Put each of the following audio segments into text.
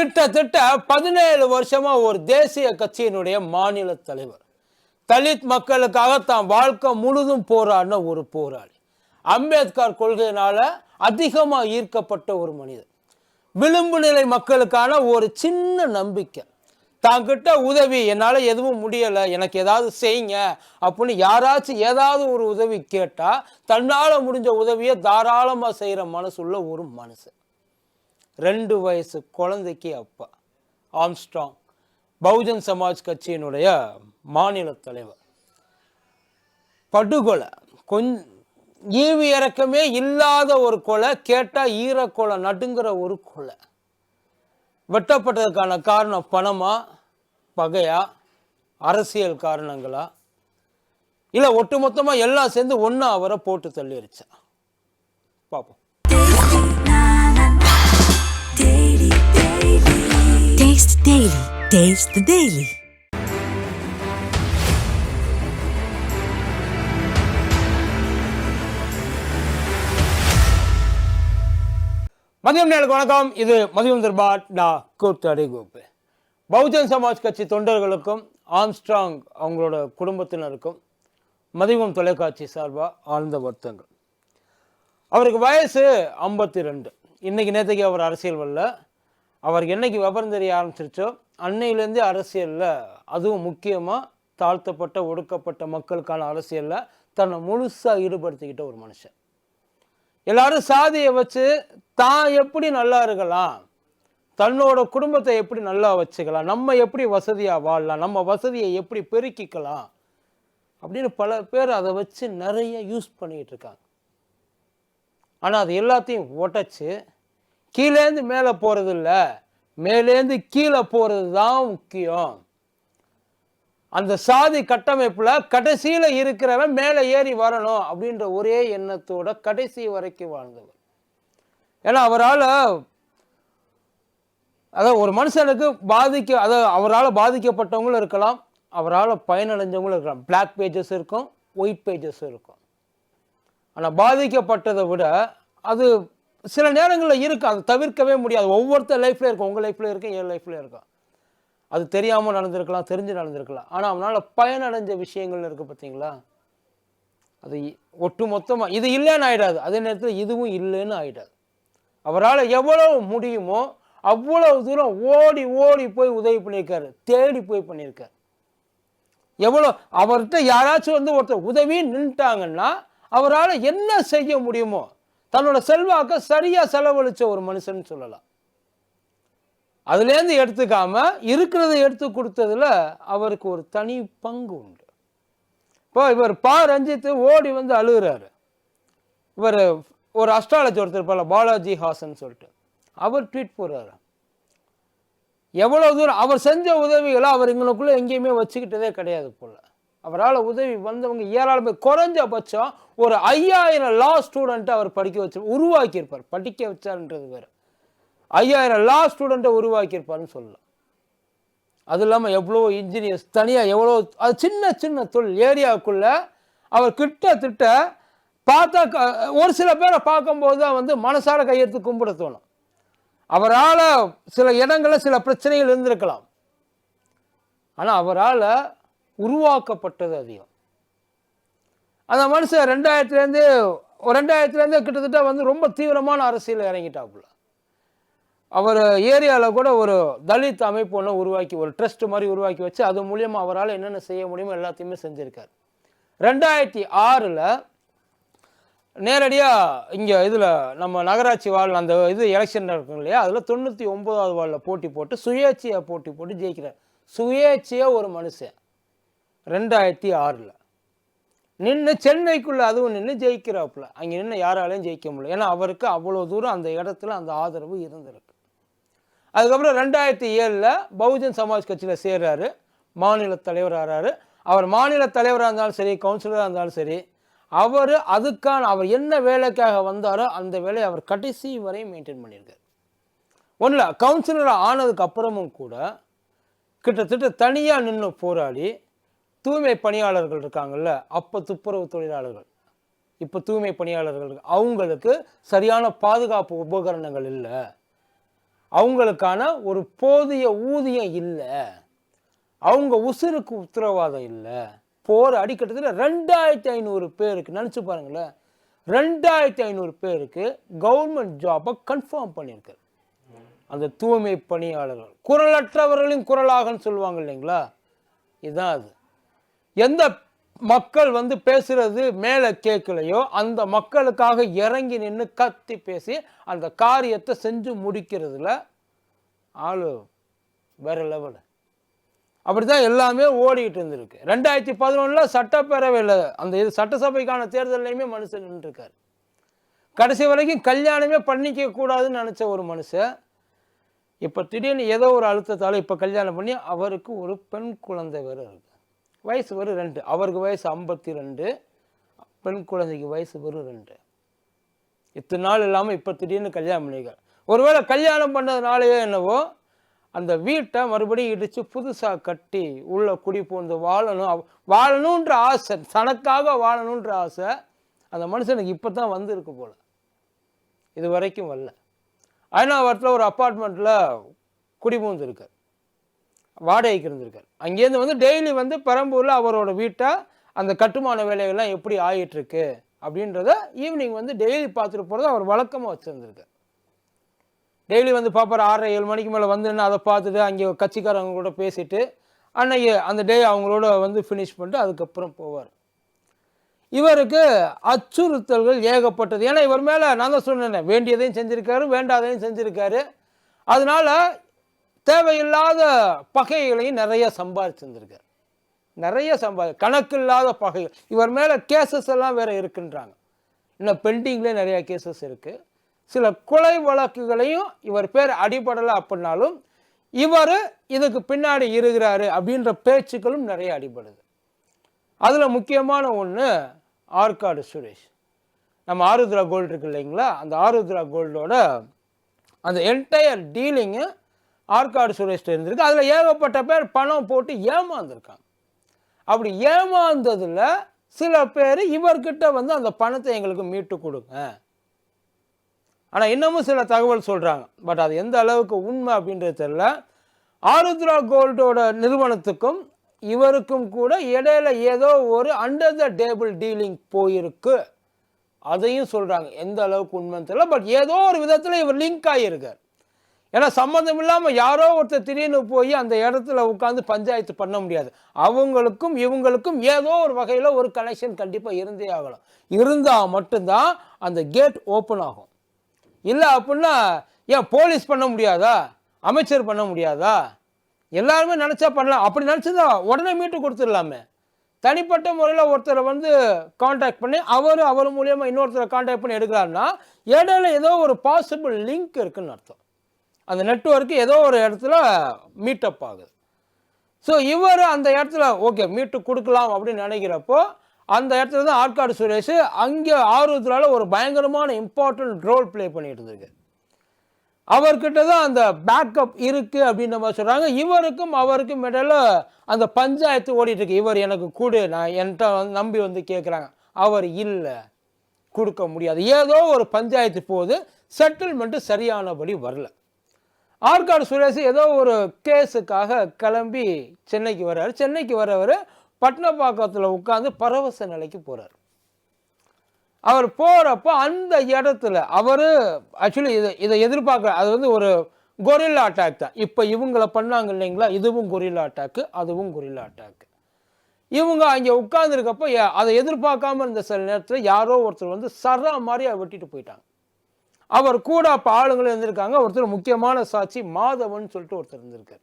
கிட்டத்தட்ட பதினேழு வருஷமா ஒரு தேசிய கட்சியினுடைய மாநில தலைவர். தலித் மக்களுக்காக தான் வாழ்க்கை முழுதும் போராடின ஒரு போராளி. அம்பேத்கர் கொள்கையினால அதிகமாக ஈர்க்கப்பட்ட ஒரு மனிதர். விளிம்பு நிலை மக்களுக்கான ஒரு சின்ன நம்பிக்கை. தாங்கிட்ட உதவி என்னால் எதுவும் முடியலை எனக்கு ஏதாவது செய்யுங்க அப்படின்னு யாராச்சும் ஏதாவது ஒரு உதவி கேட்டால் தன்னால் முடிஞ்ச உதவியை தாராளமாக செய்கிற மனசுள்ள ஒரு மனுஷன். ரெண்டு வயசு குழந்தைக்கு அப்பா ஆம்ஸ்ட்ராங் பகுஜன் சமாஜ் கட்சியினுடைய மாநில தலைவர். படுகொலை கொஞ்ச ஈவு இறக்கமே இல்லாத ஒரு கொலை கேட்டால் ஈரக்கொலை நடுங்கிற ஒரு கொலை. வெட்டப்பட்டதுக்கான காரணம் பணமா பகையா அரசியல் காரணங்களா? இல்லை ஒட்டுமொத்தமாக எல்லாம் சேர்ந்து ஒன்றா அவரை போட்டு தள்ளிடுச்சா பார்ப்போம் Taste Daily. Taste the Daily. மதியம் நேருக்கு வணக்கம். இது மதியம் தர்பாட் நான் கூத்தடி கோப்பு பகுஜன் சமாஜ் கட்சி தொண்டர்களுக்கும் ஆம்ஸ்ட்ராங் அவங்களோட குடும்பத்தினருக்கும் மதியம் தொலைக்காட்சி சார்பாக ஆழ்ந்த வருத்தங்கள். அவருக்கு வயசு ஐம்பத்தி ரெண்டு. இன்றைக்கி நேற்றுக்கு அவர் அரசியல் வரல. அவர் என்னைக்கு விவரம் தெரிய ஆரம்பிச்சிருச்சோ அன்னையிலேருந்து அரசியலில் அதுவும் முக்கியமாக தாழ்த்தப்பட்ட ஒடுக்கப்பட்ட மக்களுக்கான அரசியலில் தன்னை முழுசாக ஈடுபடுத்திக்கிட்ட ஒரு மனுஷன். எல்லாரும் சாதியை வச்சு தான் எப்படி நல்லா இருக்கலாம் தன்னோட குடும்பத்தை எப்படி நல்லா வச்சுக்கலாம் நம்ம எப்படி வசதியாக வாழலாம் நம்ம வசதியை எப்படி பெருக்கிக்கலாம் அப்படின்னு பல பேர் அதை வச்சு நிறைய யூஸ் பண்ணிக்கிட்டு இருக்காங்க. ஆனால் அது எல்லாத்தையும் உடச்சி கீழேந்து மேலே போகிறது இல்லை மேலேந்து கீழே போகிறது தான் முக்கியம். அந்த சாதி கட்டமைப்பில் கடைசியில் இருக்கிறவன் மேலே ஏறி வரணும் அப்படின்ற ஒரே எண்ணத்தோட கடைசி வரைக்கும் வாழ்ந்தவர் ஏன்னா அவரால் அதாவது ஒரு மனுஷனுக்கு பாதிக்க அதாவது அவரால் பாதிக்கப்பட்டவங்களும் இருக்கலாம் அவரால் பயனடைஞ்சவங்களும் இருக்கலாம். பிளாக் பேஜஸ் இருக்கும் ஒயிட் பேஜஸ் இருக்கும். ஆனால் பாதிக்கப்பட்டதை விட அது சில நேரங்களில் இருக்குது அது தவிர்க்கவே முடியாது. ஒவ்வொருத்தர் லைஃப்ல இருக்கும். உங்கள் லைஃப்ல இருக்கும் என் லைஃப்ல இருக்கும். அது தெரியாமல் நடந்திருக்கலாம் தெரிஞ்சு நடந்திருக்கலாம். ஆனால் அவனால் பயனடைஞ்ச விஷயங்கள் இருக்குது பார்த்தீங்களா அது ஒட்டு மொத்தமாக இது இல்லைன்னு ஆயிடாது. அதே நேரத்தில் இதுவும் இல்லைன்னு ஆகிடாது அவரால் எவ்வளோ முடியுமோ அவ்வளவு தூரம் ஓடி ஓடி போய் உதவி பண்ணியிருக்காரு. தேடி போய் பண்ணியிருக்காரு. எவ்வளோ அவர்கிட்ட யாராச்சும் வந்து ஒருத்தர் உதவி நின்ட்டாங்கன்னா அவரால் என்ன செய்ய முடியுமோ தன்னோட செல்வாக்க சரியாக செலவழிச்ச ஒரு மனுஷன் சொல்லலாம். அதுலேருந்து எடுத்துக்காம இருக்கிறத எடுத்து கொடுத்ததுல அவருக்கு ஒரு தனி பங்கு உண்டு. இப்போ இவர் பா ரஞ்சித் ஓடி வந்து அழுகுறாரு. இவர் ஒரு அஸ்ட்ராலஜி ஒருத்தர் போல பாலாஜி ஹாசன் சொல்லிட்டு. அவர் ட்வீட் போடுறாரு. எவ்வளோ தூரம் அவர் செஞ்ச உதவிகளை அவர் எங்களுக்குள்ளே எங்கேயுமே வச்சுக்கிட்டதே கிடையாது போல. அவரால் உதவி வந்தவங்க ஏராளமே குறைஞ்சபட்சம் ஒரு ஐயாயிரம் லா ஸ்டூடெண்ட்டை அவர் படிக்க வச்சு உருவாக்கியிருப்பார். படிக்க வச்சார்ன்றது வேறு. ஐயாயிரம் லா ஸ்டூடெண்ட்டை உருவாக்கியிருப்பாருன்னு சொல்லலாம். அது இல்லாமல் எவ்வளோ இன்ஜினியர்ஸ் தனியாக எவ்வளோ அது சின்ன சின்ன தொழில். ஏரியாவுக்குள்ளே அவர் கிட்டத்தட்ட பார்த்தா க- ஒரு சில பேரை பார்க்கும்போது தான் வந்து மனசார கையெடுத்து கும்பிட தோணும். அவரால் சில இடங்களில் சில பிரச்சனைகள் இருந்திருக்கலாம். ஆனால் அவரால் உருவாக்கப்பட்டது அதிகம். அந்த மனுஷன் ரெண்டாயிரத்துலேருந்து ரெண்டாயிரத்துலேருந்து கிட்டத்தட்ட வந்து ரொம்ப தீவிரமான அரசியல் இறங்கிட்டாப்புல. அவர் ஏரியாவில் கூட ஒரு தலித் அமைப்பு ஒன்று உருவாக்கி ஒரு ட்ரஸ்ட் மாதிரி உருவாக்கி வச்சு அது மூலியமாக அவரால் என்னென்ன செய்ய முடியுமோ எல்லாத்தையுமே செஞ்சுருக்கார். ரெண்டாயிரத்தி ஆறில் நேரடியாக இங்கே இதில் நம்ம நகராட்சி வாழ் அந்த இது எலெக்ஷன் இருக்கும் இல்லையா? அதில் தொண்ணூற்றி ஒன்பதாவது வார்டில் போட்டி போட்டு சுயேட்சையாக போட்டி போட்டு ஜெயிக்கிறார். சுயேட்சையாக ஒரு மனுஷன். ரெண்டாயிரத்தி ஆறில். நின்று சென்னைக்குள்ளே அதுவும் நின்று ஜெயிக்கிறாப்புல. அங்கே நின்று யாராலையும் ஜெயிக்க முடியல. ஏன்னா அவருக்கு அவ்வளோ தூரம் அந்த இடத்துல அந்த ஆதரவு இருந்திருக்கு. அதுக்கப்புறம் ரெண்டாயிரத்தி ஏழில் பகுஜன் சமாஜ் கட்சியில் சேர்றாரு. மாநில தலைவராகிறாரு அவர் மாநில தலைவராக இருந்தாலும் சரி கவுன்சிலராக இருந்தாலும் சரி அவர் அதுக்கான அவர் என்ன வேலைக்காக வந்தாரோ அந்த வேலையை அவர் கடைசி வரையும் மெயின்டைன் பண்ணியிருக்கார். ஒன்றில் கவுன்சிலராக ஆனதுக்கு அப்புறமும் கூட கிட்டத்தட்ட தனியாக நின்று போராடி தூய்மை பணியாளர்கள் இருக்காங்கல்ல அப்போ துப்புரவு தொழிலாளர்கள். இப்போ தூய்மை பணியாளர்கள் அவங்களுக்கு சரியான பாதுகாப்பு உபகரணங்கள் இல்லை. அவங்களுக்கான ஒரு போதிய ஊதியம் இல்லை. அவங்க உசுருக்கு உத்தரவாதம் இல்லை. போகிற அடிக்கட்டத்தில் ரெண்டாயிரத்தி ஐநூறு பேருக்கு நினச்சி பாருங்களேன் ரெண்டாயிரத்தி ஐநூறு பேருக்கு கவர்மெண்ட் ஜாபை கன்ஃபார்ம் பண்ணியிருக்கு. அந்த தூய்மை பணியாளர்கள் குரலற்றவர்களின் குரலாகன்னு சொல்லுவாங்க இல்லைங்களா? இதுதான் அது. எந்த மக்கள் வந்து பேசுறது மேலே கேட்கலையோ அந்த மக்களுக்காக இறங்கி நின்று கத்தி பேசி அந்த காரியத்தை செஞ்சு முடிக்கிறதுல ஆளு வேற லெவல் அப்படிதான் எல்லாமே ஓடிக்கிட்டு இருந்திருக்கு. ரெண்டாயிரத்தி பதினொன்றில் சட்டப்பேரவையில் அந்த இது சட்டசபைக்கான தேர்தல்லையுமே மனுஷன் நின்றுருக்காரு. கடைசி வரைக்கும் கல்யாணமே பண்ணிக்க கூடாதுன்னு நினச்ச ஒரு மனுஷன் இப்போ திடீர்னு ஏதோ ஒரு அழுத்தத்தால் இப்போ கல்யாணம் பண்ணி அவருக்கு ஒரு பெண் குழந்தை வேறு இருக்கு. வயசு வெறும் ரெண்டு. அவருக்கு வயசு ஐம்பத்தி ரெண்டு பெண் குழந்தைக்கு வயசு வெறும் ரெண்டு. இத்தனை நாள் இல்லாமல் இப்போ திடீர்னு கல்யாணம் பண்ணிக்க ஒருவேளை கல்யாணம் பண்ணதுனாலேயோ என்னவோ அந்த வீட்டை மறுபடியும் இடித்து புதுசாக கட்டி உள்ளே குடி பூந்து வாழணும். வாழணுன்ற ஆசை தனக்காக வாழணுன்ற ஆசை அந்த மனுஷனுக்கு இப்போ தான் வந்திருக்கு போல். இது வரைக்கும் வரல. அயனாவரத்தில் ஒரு அப்பார்ட்மெண்ட்டில் குடி பூந்துருக்கார் வாடகைக்கு இருந்திருக்கார். அங்கேருந்து வந்து டெய்லி வந்து பெரம்பூரில் அவரோட வீட்டை அந்த கட்டுமான வேலைகள்லாம் எப்படி ஆகிட்டுருக்கு அப்படின்றத ஈவினிங் வந்து டெய்லி பார்த்துட்டு போகிறத அவர் வழக்கமாக வச்சுருந்துருக்கார். டெய்லி வந்து பார்ப்பார் ஆறரை ஏழு மணிக்கு மேலே வந்துன்னு அதை பார்த்துட்டு அங்கே கட்சிக்காரவங்க கூட பேசிட்டு அன்னைக்கு அந்த டே அவங்களோட வந்து ஃபினிஷ் பண்ணிட்டு அதுக்கப்புறம் போவார். இவருக்கு அச்சுறுத்தல்கள் ஏகப்பட்டது. ஏன்னா இவர் மேலே நான் தான் சொன்னேன் வேண்டியதையும் செஞ்சுருக்காரு வேண்டாதையும் செஞ்சுருக்காரு. அதனால் தேவையில்லாத பகைகளையும் நிறைய சம்பாதிச்சிருந்திருக்கார். நிறைய சம்பாதி கணக்கில்லாத பகைகள் இவர் மேலே கேசஸ் எல்லாம் வேற இருக்குன்றாங்க. இன்னும் பெண்டிங்லேயே நிறைய கேசஸ் இருக்குது சில கொலை வழக்குகளையும் இவர் பேர் அடிபடலை அப்படின்னாலும் இவர் இதுக்கு பின்னாடி இருக்கிறாரு அப்படின்ற பேச்சுக்களும் நிறைய அடிபடுது. அதில் முக்கியமான ஒன்று ஆற்காடு சுரேஷ். நம்ம ஆருத்ரா கோல்டு இருக்கு இல்லைங்களா? அந்த ஆருத்ரா கோல்டோட அந்த என்டையர் டீலிங்கு ஆற்காடு சுரேஷ்ட இருந்திருக்கு அதில் ஏகப்பட்ட பேர் பணம் போட்டு ஏமாந்துருக்காங்க. அப்படி ஏமாந்ததில் சில பேர் இவர்கிட்ட வந்து அந்த பணத்தை எங்களுக்கு மீட்டு கொடுங்க. ஆனால் இன்னமும் சில தகவல் சொல்கிறாங்க பட் அது எந்த அளவுக்கு உண்மை அப்படின்றது தெரியல. ஆருத்ரா கோல்டோட நிறுவனத்துக்கும் இவருக்கும் கூட இடையில ஏதோ ஒரு அண்டர் த டேபிள் டீலிங் போயிருக்கு. அதையும் சொல்கிறாங்க எந்த அளவுக்கு உண்மைன்னு தெரியல. பட் ஏதோ ஒரு விதத்தில் இவர் லிங்க் ஆகியிருக்கார் ஏன்னா சம்மந்தம் இல்லாமல் யாரோ ஒருத்தர் திடீர்னு போய் அந்த இடத்துல உட்காந்து பஞ்சாயத்து பண்ண முடியாது. அவங்களுக்கும் இவங்களுக்கும் ஏதோ ஒரு வகையில் ஒரு கனெக்ஷன் கண்டிப்பாக இருந்தே ஆகலாம். இருந்தால் மட்டும்தான் அந்த கேட் ஓப்பன் ஆகும். இல்லை அப்படின்னா ஏன் போலீஸ் பண்ண முடியாதா? அமைச்சர் பண்ண முடியாதா? எல்லாருமே நினச்சா பண்ணலாம். அப்படி நினச்சதா உடனே மீட்டு கொடுத்துடலாமே. தனிப்பட்ட முறையில் ஒருத்தரை வந்து காண்டாக்ட் பண்ணி அவர் அவர் மூலியமாக இன்னொருத்தரை காண்டாக்ட் பண்ணி எடுக்கிறாருன்னா இடையில ஏதோ ஒரு பாசிபிள் லிங்க் இருக்குன்னு அர்த்தம். அந்த நெட்வொர்க்கு ஏதோ ஒரு இடத்துல மீட்டப் ஆகுது. ஸோ இவர் அந்த இடத்துல ஓகே மீட்டு கொடுக்கலாம் அப்படின்னு நினைக்கிறப்போ அந்த இடத்துல தான் ஆற்காடு சுரேஷ் அங்கே ஆர்வத்தினால ஒரு பயங்கரமான இம்பார்ட்டன்ட் ரோல் ப்ளே பண்ணிகிட்டு இருக்கு அவர்கிட்ட தான் அந்த பேக்கப் இருக்குது அப்படின்ற மாதிரி சொல்கிறாங்க இவருக்கும் அவருக்கும் இடையில அந்த பஞ்சாயத்து ஓடிட்டுருக்கு இவர் எனக்கு கொடு நான் என்கிட்ட வந்து நம்பி வந்து கேட்குறாங்க அவர் இல்லை கொடுக்க முடியாது. ஏதோ ஒரு பஞ்சாயத்து போகுது. செட்டில்மெண்ட்டு சரியானபடி வரல. ஆற்காடு சுரேஷ் ஏதோ ஒரு கேஸுக்காக கிளம்பி சென்னைக்கு வர்றாரு. சென்னைக்கு வர்றவர் பட்டினப்பாக்கத்தில் உட்காந்து பரவச நிலைக்கு போகிறார் அவர் போகிறப்போ அந்த இடத்துல அவர் ஆக்சுவலி இதை இதை எதிர்பார்க்குற அது வந்து ஒரு கொரில்லா அட்டாக் தான். இப்போ இவங்கள பண்ணாங்க இல்லைங்களா? இதுவும் கொரில்லா அட்டாக்கு அதுவும் கொரில்லா அட்டாக்கு இவங்க அங்கே உட்காந்துருக்கப்போ அதை எதிர்பார்க்காம இருந்த சில நேரத்தில் யாரோ ஒருத்தர் வந்து சரா மாதிரியாக வெட்டிட்டு போயிட்டாங்க. அவர் கூட அப்போ ஆளுங்களும் இருந்திருக்காங்க. ஒருத்தர் முக்கியமான சாட்சி மாதவன் சொல்லிட்டு ஒருத்தர் இருந்திருக்கார்.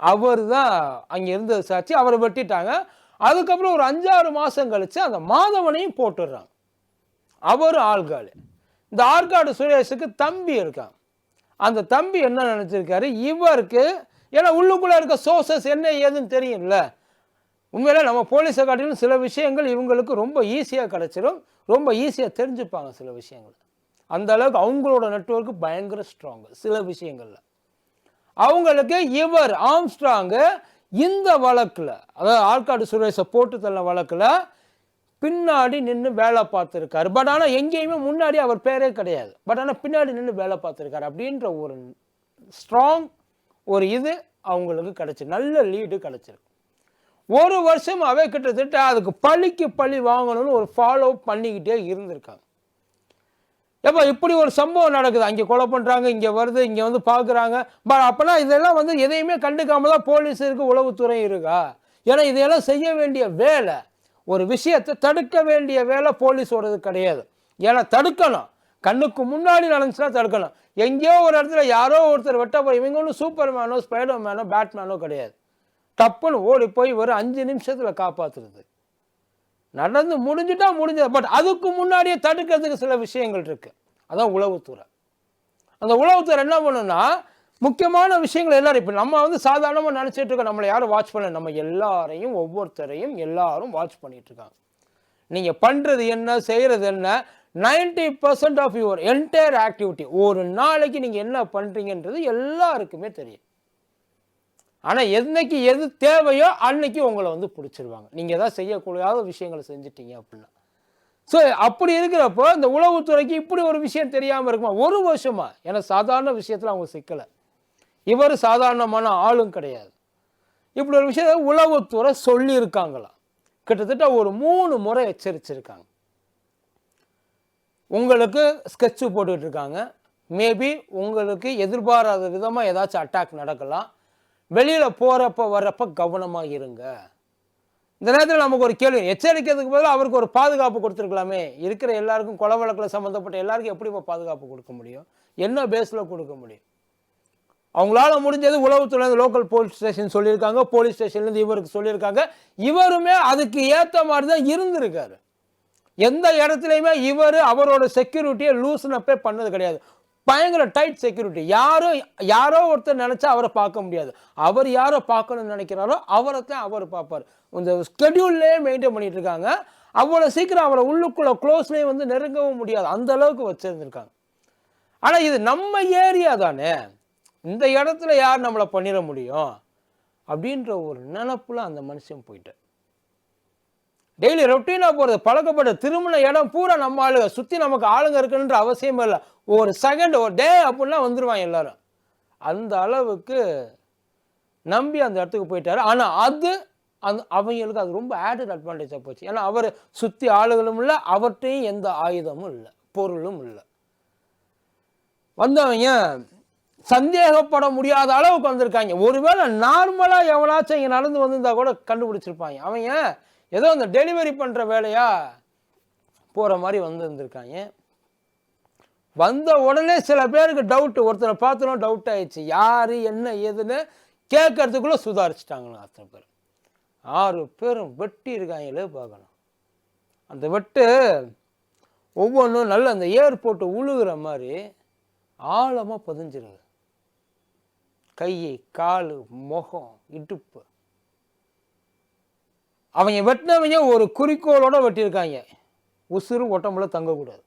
அவர் தான் அங்கே இருந்த சாட்சி. அவரை வெட்டிட்டாங்க. அதுக்கப்புறம் ஒரு அஞ்சாறு மாதம் கழித்து அந்த மாதவனையும் போட்டுடுறாங்க அவர் ஆள்காடு இந்த ஆற்காடு சுரேஷுக்கு தம்பி இருக்கான். அந்த தம்பி என்ன நினச்சிருக்காரு? இவருக்கு ஏன்னா உள்ளுக்குள்ளே இருக்க சோர்சஸ் என்ன ஏதுன்னு தெரியும்ல. உண்மையில நம்ம போலீஸை காட்டிலும் சில விஷயங்கள் இவங்களுக்கு ரொம்ப ஈஸியாக கிடச்சிரும். ரொம்ப ஈஸியாக தெரிஞ்சுப்பாங்க சில விஷயங்கள். அந்த அளவுக்கு அவங்களோட நெட்வொர்க் பயங்கர ஸ்ட்ராங் சில விஷயங்களில். அவங்களுக்கு இவர் ஆம்ஸ்ட்ராங்கு இந்த வழக்கில் அதாவது ஆற்காடு சுரேஷை போட்டு தள்ள வழக்கில் பின்னாடி நின்று வேலை பார்த்துருக்காரு. பட் ஆனால் எங்கேயுமே முன்னாடி அவர் பேரே கிடையாது. பட் ஆனால் பின்னாடி நின்று வேலை பார்த்துருக்காரு அப்படின்ற ஒரு ஸ்ட்ராங் ஒரு இது அவங்களுக்கு கிடச்சி. நல்ல லீடு கிடச்சிருக்கு. ஒரு வருஷமாவே கிட்டத்தட்ட அதுக்கு பழிக்கு பழி வாங்கணும்னு ஒரு ஃபாலோ பண்ணிக்கிட்டே இருந்திருக்காங்க. எப்போ இப்படி ஒரு சம்பவம் நடக்குது. அங்கே கொலை பண்ணுறாங்க இங்கே வருது இங்கே வந்து பார்க்குறாங்க. பட் அப்போனா இதெல்லாம் வந்து எதையுமே கண்டுக்காம தான் போலீஸ் இருக்குது உளவுத்துறை இருக்கா? ஏன்னா இதையெல்லாம் செய்ய வேண்டிய வேலை ஒரு விஷயத்தை தடுக்க வேண்டிய வேலை போலீஸோடது கிடையாது. ஏன்னா தடுக்கணும். கண்ணுக்கு முன்னாடி நடந்துச்சுன்னா தடுக்கணும். எங்கேயோ ஒரு இடத்துல யாரோ ஒருத்தர் வெட்ட போய் இவங்க ஒன்றும் சூப்பர் மேனோ ஸ்பைடர் மேனோ பேட்மேனோ கிடையாது. டப்புன்னு ஓடி போய் ஒரு அஞ்சு நிமிஷத்தில் காப்பாற்றுறது நடந்து முடிஞ்சுட்டா முடிஞ்சது. பட் அதுக்கு முன்னாடியே தடுக்கிறதுக்கு சில விஷயங்கள் இருக்கு. அதான் உளவுத்துறை. அந்த உளவுத்துறை என்ன பண்ணுன்னா முக்கியமான விஷயங்கள் எல்லாரும் இப்போ நம்ம வந்து சாதாரணமாக நினச்சிட்டு இருக்கோம். நம்மளை யாரும் வாட்ச் பண்ணல. நம்ம எல்லாரையும் ஒவ்வொருத்தரையும் எல்லாரும் வாட்ச் பண்ணிட்டு இருக்காங்க. நீங்கள் பண்ணுறது என்ன செய்கிறது என்ன 90% percent of your entire activity ஒரு நாளைக்கு நீங்கள் என்ன பண்ணுறீங்கன்றது எல்லாருக்குமே தெரியும். ஆனால் என்னைக்கு எது தேவையோ அன்னைக்கு உங்களை வந்து பிடிச்சிருவாங்க. நீங்கள் ஏதாவது செய்யக்கூடாத விஷயங்களை செஞ்சிட்டீங்க அப்படின்னா. ஸோ அப்படி இருக்கிறப்போ இந்த உளவுத்துறைக்கு இப்படி ஒரு விஷயம் தெரியாமல் இருக்குமா? ஒரு வருஷமா. ஏன்னா சாதாரண விஷயத்தில் அவங்க சிக்கலை. இவர் சாதாரணமான ஆளும் கிடையாது. இப்படி ஒரு விஷயத்த உளவுத்துறை சொல்லியிருக்காங்களாம். கிட்டத்தட்ட ஒரு மூணு முறை எச்சரிச்சிருக்காங்க. உங்களுக்கு ஸ்கெட்சு போட்டுக்கிட்டு இருக்காங்க. மேபி உங்களுக்கு எதிர்பாராத விதமாக ஏதாச்சும் அட்டாக் நடக்கலாம். வெளியில் போகிறப்ப வர்றப்ப கவனமாக இருங்க. இந்த நேரத்தில் நமக்கு ஒரு கேள்வி எச்சரிக்கிறதுக்கு பதிலாக அவருக்கு ஒரு பாதுகாப்பு கொடுத்துருக்கலாமே. இருக்கிற எல்லாருக்கும் கொலை வழக்கில் சம்மந்தப்பட்ட எல்லாருக்கும் எப்படி இப்போ பாதுகாப்பு கொடுக்க முடியும்? என்ன பேஸில் கொடுக்க முடியும்? அவங்களால முடிஞ்சது உளவுத்துறை லோக்கல் போலீஸ் ஸ்டேஷன் சொல்லியிருக்காங்க போலீஸ் ஸ்டேஷன்லேருந்து இவருக்கு சொல்லியிருக்காங்க. இவருமே அதுக்கு ஏற்ற மாதிரி தான் இருந்திருக்காரு. எந்த இடத்துலையுமே இவர் அவரோட செக்யூரிட்டியை லூஸ்னப்பே பண்ணது கிடையாது. பயங்கர டைட் செக்யூரிட்டி யாரும் யாரோ ஒருத்தர் நினச்சா அவரை பார்க்க முடியாது. அவர் யாரை பார்க்கணும்னு நினைக்கிறாரோ அவரை தான் அவர் பார்ப்பார். இந்த ஸ்கெடியூல்லே மெயின்டைன் பண்ணிட்டு இருக்காங்க அவ்வளோ சீக்கிரம் அவரை உள்ளுக்குள்ளே க்ளோஸ்லேயே வந்து நெருங்கவும் முடியாது. அந்த அளவுக்கு வச்சிருந்துருக்காங்க. ஆனால் இது நம்ம ஏரியா தானே. இந்த இடத்துல யார் நம்மளை பண்ணிட முடியும்? அப்படின்ற ஒரு நினப்பில் அந்த மனுஷன் போயிட்டார். டெய்லி ரொட்டீனாக போகிறது பழக்கப்பட்ட திருமண இடம் பூரா நம்ம ஆளுங்க சுற்றி நமக்கு ஆளுங்க இருக்குன்ற அவசியமே இல்லை. ஒரு செகண்ட் ஒரு டே அப்படின்லாம் வந்துடுவாங்க எல்லாரும். அந்த அளவுக்கு நம்பி அந்த இடத்துக்கு போயிட்டாரு. ஆனால் அது அந்த அவங்களுக்கு அது ரொம்ப ஆடட் அட்வான்டேஜாக போச்சு. ஏன்னா அவர் சுற்றி ஆளுகளும் இல்லை அவர்கிட்டையும் எந்த ஆயுதமும் இல்லை பொருளும் இல்லை. வந்தவங்க சந்தேகப்பட முடியாத அளவுக்கு வந்திருக்காங்க. ஒருவேளை நார்மலாக எவனாச்சும் இங்கே நடந்து வந்திருந்தா கூட கண்டுபிடிச்சிருப்பாங்க. அவங்க ஏதோ அந்த டெலிவரி பண்ணுற வேலையாக போகிற மாதிரி வந்திருந்திருக்காங்க. வந்த உடனே சில பேருக்கு டவுட்டு ஒருத்தரை பார்த்தோம் டவுட் ஆயிடுச்சு. யார் என்ன ஏதுன்னு கேட்கறதுக்குள்ளே சுதாரிச்சிட்டாங்களா அத்தனை பேர். ஆறு பேரும் வெட்டி இருக்காங்களே பார்க்கணும். அந்த வெட்டு ஒவ்வொன்றும் நல்ல அந்த ஏர்போர்ட்டு உழுகிற மாதிரி ஆழமாக பதிஞ்சிருது. கை கால் முகம் இடுப்பு. அவங்க வெட்டினவங்க ஒரு குறிக்கோளோட வெட்டியிருக்காங்க. உசுறு ஒட்டம்புல தங்கக்கூடாது.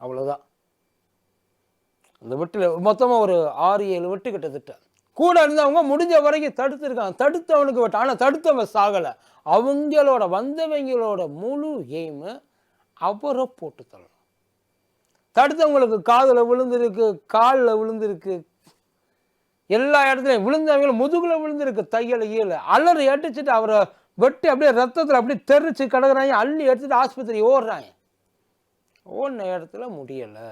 அவ்வளோதான் அந்த வெட்டில் மொத்தமாக ஒரு ஆறு ஏழு வெட்டு கிட்டத்தட்ட. கூட இருந்தவங்க முடிஞ்ச வரைக்கும் தடுத்துருக்காங்க. தடுத்தவனுக்கு வெட்ட ஆனால் தடுத்தவன் சாகலை. அவங்களோட வந்தவங்களோட முழு எய்மு அவரை போட்டு தள்ளணும். தடுத்தவங்களுக்கு காதில் விழுந்திருக்கு காலில் விழுந்திருக்கு. எல்லா இடத்துலையும் விழுந்தவங்களும் முதுகில் விழுந்திருக்கு தையல் ஈழ அலறி அடிச்சுட்டு அவரை வெட்டி அப்படியே ரத்தத்தில் அப்படியே தெரிச்சு கிடக்குறாங்க. அள்ளி எடுத்துட்டு ஆஸ்பத்திரி ஓடுறாங்க. ஓடின இடத்துல முடியலை.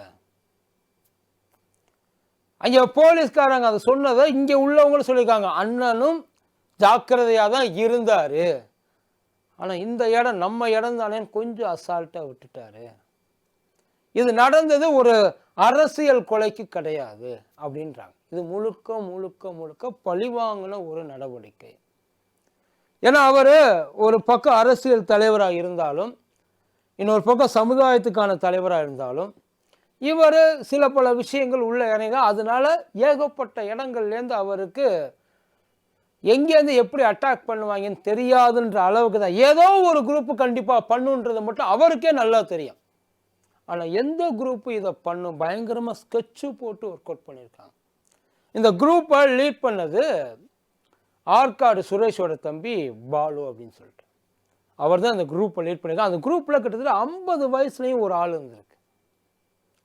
அங்கே போலீஸ்காரங்க அதை சொன்னதை இங்கே உள்ளவங்களும் சொல்லியிருக்காங்க. அண்ணனும் ஜாக்கிரதையாக தான் இருந்தார். ஆனால் இந்த இடம் நம்ம இடம் தானேன்னு கொஞ்சம் அசால்ட்டாக விட்டுட்டாரு. இது நடந்தது ஒரு அரசியல் கொலைக்கு கிடையாது அப்படின்றாங்க. இது முழுக்க முழுக்க முழுக்க பழிவாங்கின ஒரு நடவடிக்கை. ஏன்னா அவர் ஒரு பக்கம் அரசியல் தலைவராக இருந்தாலும் இன்னொரு பக்கம் சமுதாயத்துக்கான தலைவராக இருந்தாலும் இவர் சில பல விஷயங்கள் உள்ள இறங்க அதனால் ஏகப்பட்ட இடங்கள்லேருந்து அவருக்கு எங்கேருந்து எப்படி அட்டாக் பண்ணுவாங்கன்னு தெரியாதுன்ற அளவுக்கு தான். ஏதோ ஒரு குரூப்பு கண்டிப்பாக பண்ணுன்றது மட்டும் அவருக்கே நல்லா தெரியும். ஆனால் எந்த குரூப்பு இதை பண்ணும்? பயங்கரமாக ஸ்கெட்சு போட்டு ஒர்க் அவுட் பண்ணியிருக்காங்க. இந்த குரூப்பை லீட் பண்ணது ஆற்காடு சுரேஷோட தம்பி பாலு அப்படின்னு சொல்லிட்டு. அவர் தான் அந்த குரூப்பை லீட் பண்ணியிருக்காங்க அந்த குரூப்பில் கிட்டத்தட்ட ஐம்பது வயசுலேயும் ஒரு ஆள் இருந்திருக்கு.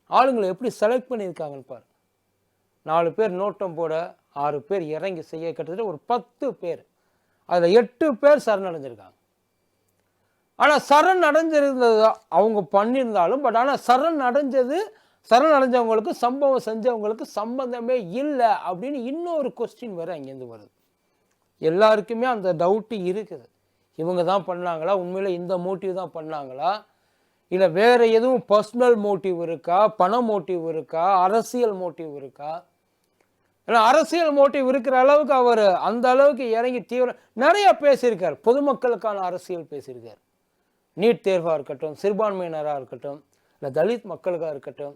ஆளுங்களை எப்படி செலக்ட் பண்ணியிருக்காங்கன்னு பாருங்க நாலு பேர் நோட்டம் போட ஆறு பேர் இறங்கி செய்ய கிட்டத்தட்ட ஒரு பத்து பேர். அதில் எட்டு பேர் சரணடைஞ்சிருக்காங்க. ஆனால் சரண் அடைஞ்சிருந்தது அவங்க பண்ணியிருந்தாலும் பட் ஆனால் சரண் அடைஞ்சது சரண் அடைஞ்சவங்களுக்கு சம்பவம் செஞ்சவங்களுக்கு சம்பந்தமே இல்லை அப்படின்னு இன்னொரு கொஸ்டின் வேறு அங்கேருந்து வருது. எல்லாருக்குமே அந்த டவுட்டு இருக்குது. இவங்க தான் பண்ணாங்களா? உண்மையில் இந்த மோட்டிவ் தான் பண்ணாங்களா? இல்லை வேறு எதுவும் பர்சனல் மோட்டிவ் இருக்கா? பண மோட்டிவ் இருக்கா? அரசியல் மோட்டிவ் இருக்கா? ஏன்னா அரசியல் மோட்டிவ் இருக்கிற அளவுக்கு அவர் அந்த அளவுக்கு இறங்கி தீவிர நிறைய பேசியிருக்கார். பொதுமக்களுக்கான அரசியல் பேசியிருக்கார். நீட் தேர்வாக இருக்கட்டும் சிறுபான்மையினராக இருக்கட்டும் இல்லை தலித் மக்களுக்காக இருக்கட்டும்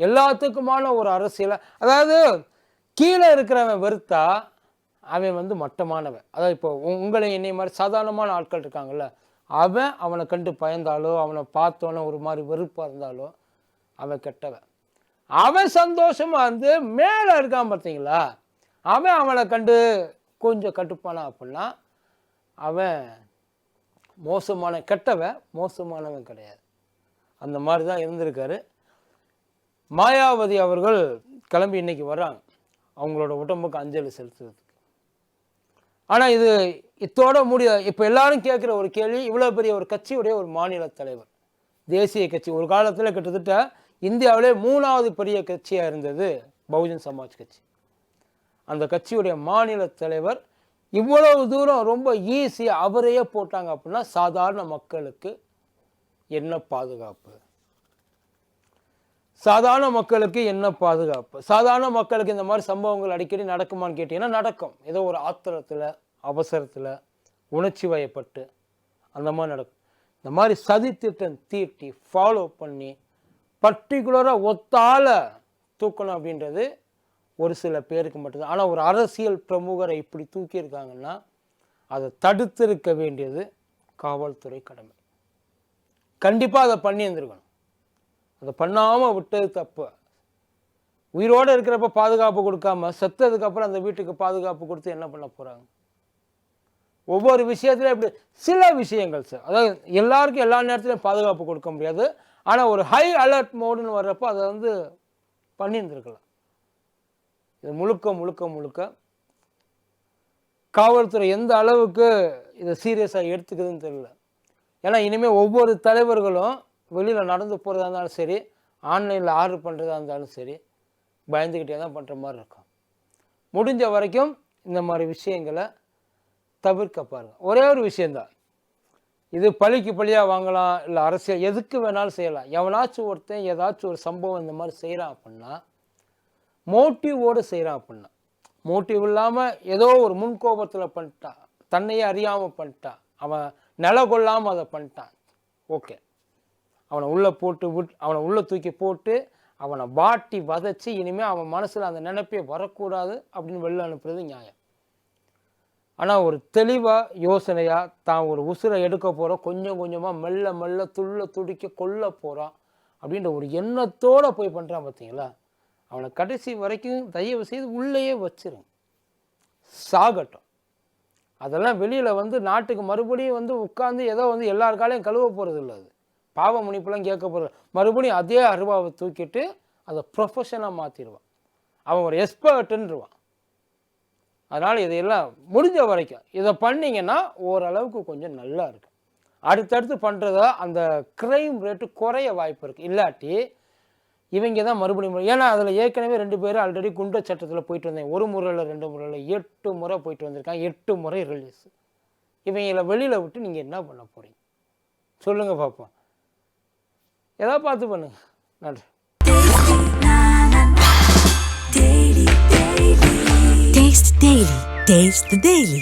எல்லாத்துக்குமான ஒரு அரசியலை அதாவது கீழே இருக்கிறவன் வெறுத்தா அவன் வந்து மட்டமானவன். அதாவது இப்போ உங்களை என்னை மாதிரி சாதாரணமான ஆட்கள் இருக்காங்கல்ல அவன் அவனை கண்டு பயந்தாலோ அவனை பார்த்தோன்னே ஒரு மாதிரி வெறுப்பாக இருந்தாலோ அவன் கெட்டவன். அவன் சந்தோஷமாக இருந்து மேலே இருக்கான் பார்த்தீங்களா? அவன் அவனை கண்டு கொஞ்சம் கட்டுப்பானா அப்படின்னா அவன் மோசமான கெட்டவன் மோசமானவன் கிடையாது. அந்த மாதிரி தான் இருந்திருக்காரு. மாயாவதி அவர்கள் கிளம்பி இன்னைக்கு வர்றாங்க. அவங்களோட உடம்புக்கு அஞ்சலி செலுத்துறது ஆனால் இது இத்தோட முடிய இப்போ எல்லாரும் கேட்குற ஒரு கேள்வி இவ்வளோ பெரிய ஒரு கட்சியுடைய ஒரு மாநில தலைவர். தேசிய கட்சி. ஒரு காலத்தில் கிட்டத்தட்ட இந்தியாவிலே மூணாவது பெரிய கட்சியாக இருந்தது பகுஜன் சமாஜ் கட்சி. அந்த கட்சியுடைய மாநில தலைவர் இவ்வளவு தூரம் ரொம்ப ஈஸியாக அவரையே போட்டாங்க அப்படின்னா சாதாரண மக்களுக்கு என்ன பாதுகாப்பு? சாதாரண மக்களுக்கு என்ன பாதுகாப்பு? சாதாரண மக்களுக்கு இந்த மாதிரி சம்பவங்கள் அடிக்கடி நடக்குமான்னு கேட்டிங்கன்னா நடக்கும். ஏதோ ஒரு ஆத்திரத்தில் அவசரத்தில் உணர்ச்சி வயப்பட்டு அந்த மாதிரி நடக்கும். இந்த மாதிரி சதித்திட்டம் தீட்டி ஃபாலோ பண்ணி பர்டிகுலராக ஒத்தால தூக்கணும் அப்படின்றது ஒரு சில பேருக்கு மட்டும்தான். ஆனால் ஒரு அரசியல் பிரமுகரை இப்படி தூக்கியிருக்காங்கன்னா அதை தடுத்திருக்க வேண்டியது காவல்துறை கடமை. கண்டிப்பாக அதை பண்ணியிருந்திருக்கணும். அதை பண்ணாமல் விட்டது தப்பு உயிரோடு இருக்கிறப்ப பாதுகாப்பு கொடுக்காம செத்ததுக்கப்புறம் அந்த வீட்டுக்கு பாதுகாப்பு கொடுத்து என்ன பண்ண போகிறாங்க ஒவ்வொரு விஷயத்துலையும் இப்படி சில விஷயங்கள் சார். அதாவது எல்லாருக்கும் எல்லா நேரத்துலையும் பாதுகாப்பு கொடுக்க முடியாது. ஆனால் ஒரு ஹை அலர்ட் மோடுன்னு வர்றப்போ அதை வந்து பண்ணியிருந்துருக்கலாம். இது முழுக்க முழுக்க முழுக்க காவல்துறை எந்த அளவுக்கு இதை சீரியஸாக எடுத்துக்குதுன்னு தெரியல. ஏன்னா இனிமேல் ஒவ்வொரு தலைவர்களும் வெளியில் நடந்து போகிறதா இருந்தாலும் சரி ஆன்லைனில் ஆர்டர் பண்ணுறதா இருந்தாலும் சரி பயந்துக்கிட்டே தான் பண்ணுற மாதிரி இருக்கும். முடிஞ்ச வரைக்கும் இந்த மாதிரி விஷயங்களை தவிர்க்க பாருங்கள் ஒரே ஒரு விஷயந்தான் இது பழிக்கு பழியாக வாங்கலாம் இல்லை அரசியல் எதுக்கு வேணாலும் செய்யலாம். எவனாச்சும் ஒருத்தன் ஏதாச்சும் ஒரு சம்பவம் இந்த மாதிரி செய்கிறான் அப்படின்னா மோட்டிவோடு செய்கிறான் அப்படின்னா மோட்டிவ் இல்லாமல் ஏதோ ஒரு முன்கோபத்தில் பண்ணிட்டான். தன்னையே அறியாமல் பண்ணிட்டான். அவன் நில கொள்ளாமல் அதை பண்ணிட்டான். ஓகே. அவனை உள்ளே போட்டு விட் அவனை உள்ளே தூக்கி போட்டு அவனை வாட்டி வதச்சி இனிமேல் அவன் மனசில் அந்த நினைப்பே வரக்கூடாது அப்படின்னு வெளில அனுப்புறது நியாயம். ஆனால் ஒரு தெளிவாக யோசனையாக தான் ஒரு உசுரை எடுக்க போகிறோம் கொஞ்சம் கொஞ்சமாக மெல்ல மெல்ல துள்ள துடிக்க கொல்ல போகிறான் அப்படின்ற ஒரு எண்ணத்தோடு போய் பண்ணுறான் பார்த்தீங்களா அவனை கடைசி வரைக்கும் தயவு செய்து உள்ளேயே வச்சிருங்க. சாகட்டும். அதெல்லாம் வெளியில் வந்து நாட்டுக்கு மறுபடியும் வந்து உட்காந்து ஏதோ வந்து எல்லார் காலையும் கழுவ போகிறது இல்லை அது. பாவ முனிப்புலாம் கேட்க போகிற மறுபடியும் அதே அருவாவை தூக்கிட்டு அதை ப்ரொஃபஷனாக மாற்றிடுவான் அவன் ஒரு எக்ஸ்பர்ட்டுன்றுவான் அதனால் இதையெல்லாம் முடிஞ்ச வரைக்கும் இதை பண்ணிங்கன்னா ஓரளவுக்கு கொஞ்சம் நல்லா இருக்கும். அடுத்தடுத்து பண்ணுறத அந்த க்ரைம் ரேட்டு குறைய வாய்ப்பு இருக்குது இல்லாட்டி இவங்க தான் மறுபடியும் ஏன்னா அதில் ஏற்கனவே ரெண்டு பேரும் ஆல்ரெடி குண்ட சட்டத்தில் போயிட்டு வந்தேன். ஒரு முறையில் ரெண்டு முறையில் எட்டு முறை போயிட்டு வந்திருக்காங்க. எட்டு முறை ரிலீஸ் இவங்கள வெளியில் விட்டு நீங்கள் என்ன பண்ண போகிறீங்க சொல்லுங்கள் பார்ப்போம் ஏதாவது பார்த்து பண்ணுங்க நன்றி Taste the Daily. Taste the Daily.